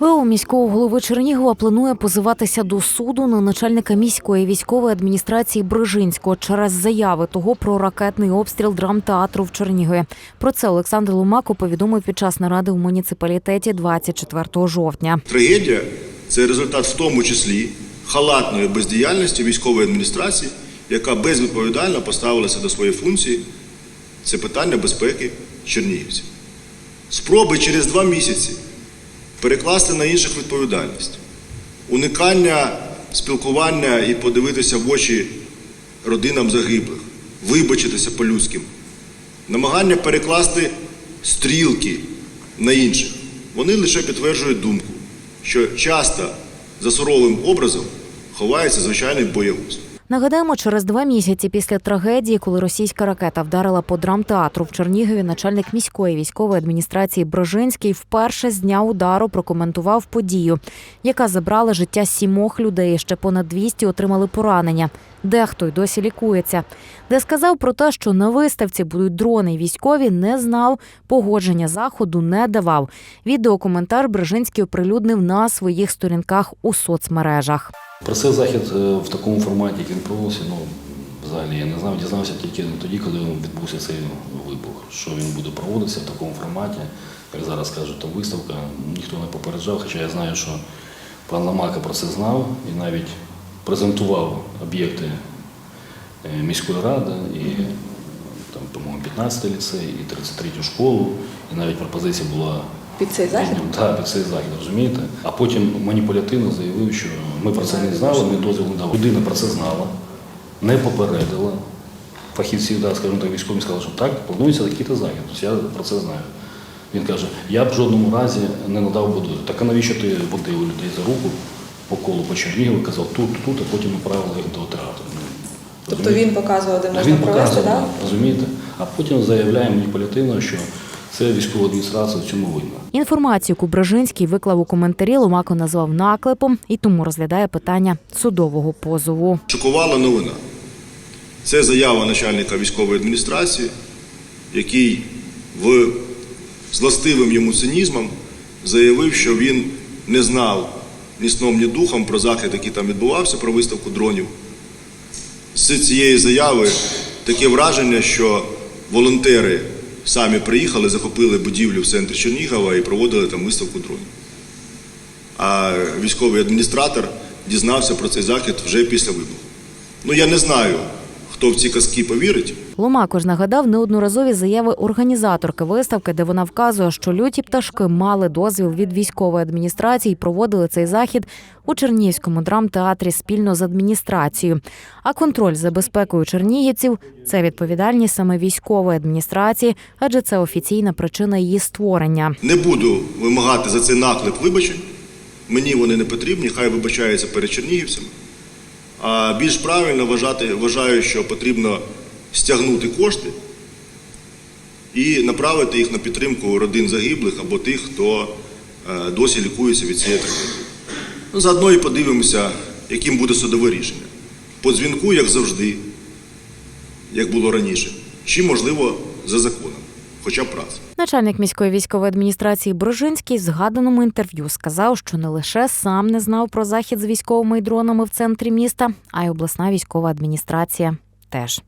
ВО міського голови Чернігова планує позиватися до суду на начальника міської військової адміністрації Брижинського через заяви того про ракетний обстріл драмтеатру в Чернігові. Про це Олександр Лумако повідомив під час наради у муніципалітеті 24 жовтня. Трагедія це результат в тому числі халатної бездіяльності військової адміністрації, яка безвідповідально поставилася до своєї функції. Це питання безпеки чернігівців. Спроби через два місяці перекласти на інших відповідальність, уникання спілкування і подивитися в очі родинам загиблих, вибачитися по-людським, намагання перекласти стрілки на інших, вони лише підтверджують думку, що часто за суровим образом ховається звичайний боягуз. Нагадаємо, через два місяці після трагедії, коли російська ракета вдарила по драмтеатру в Чернігові, начальник міської військової адміністрації Брожинський вперше з дня удару прокоментував подію, яка забрала життя сімох людей. Ще понад 200 отримали поранення. Дехто й досі лікується. Де сказав про те, що на виставці будуть дрони й військові, не знав, погодження заходу не давав. Відеокоментар Брежинський оприлюднив на своїх сторінках у соцмережах. Про цей захід е, в такому форматі, як він проводився, ну, взагалі я не знав, дізнався тільки тоді, коли відбувся цей вибух, що він буде проводитися в такому форматі, як зараз кажуть, то виставка, ніхто не попереджав, хоча я знаю, що пан Ламака про це знав і навіть презентував об'єкти е, міської ради і там, по-моєму, 15 ліцей, і 33 школу, і навіть пропозиція була Під цей захід? так, під цей захід, розумієте? А потім маніпулятивно заявив, що ми про це не знали, ми дозвіл не дали. Людина про це знала, не попередила. Фахівці, да, скажімо так, військові сказали, що так, планується такий-то захід. Тобто я про це знаю. Він каже, я б в жодному разі не надав воду. Так а навіщо ти водив людей за руку по колу по Чернігову, казав тут, тут, а потім направили їх до театру. Ну, Тобто він показував, де можна він провести, показував, так? розумієте? А потім заявляє маніпулятивно, що це військова адміністрація в цьому винна. Інформацію, яку Брежинський виклав у коментарі, Ломако назвав наклепом і тому розглядає питання судового позову. Шокувала новина. Це заява начальника військової адміністрації, який в з властивим йому цинізмом заявив, що він не знав ні сном, ні духом про захід, який там відбувався, про виставку дронів. З цієї заяви таке враження, що волонтери самі приїхали, захопили будівлю в центрі Чернігова і проводили там виставку дронів. А військовий адміністратор дізнався про цей захід вже після вибуху. Ну я не знаю, хто в ці казки повірить. Ломако ж нагадав неодноразові заяви організаторки виставки, де вона вказує, що люті пташки мали дозвіл від військової адміністрації і проводили цей захід у Чернігівському драмтеатрі спільно з адміністрацією. А контроль за безпекою чернігівців це відповідальність саме військової адміністрації, адже це офіційна причина її створення. Не буду вимагати за цей наклеп вибачень. Мені вони не потрібні, хай вибачаються перед чернігівцями. А більш правильно вважати, вважаю, що потрібно стягнути кошти і направити їх на підтримку родин загиблих або тих, хто е, досі лікується від цієї трагедії. Ну, заодно і подивимося, яким буде судове рішення. По дзвінку, як завжди, як було раніше, чи, можливо, за законом, хоча б раз. Начальник міської військової адміністрації Брожинський в згаданому інтерв'ю сказав, що не лише сам не знав про захід з військовими дронами в центрі міста, а й обласна військова адміністрація теж.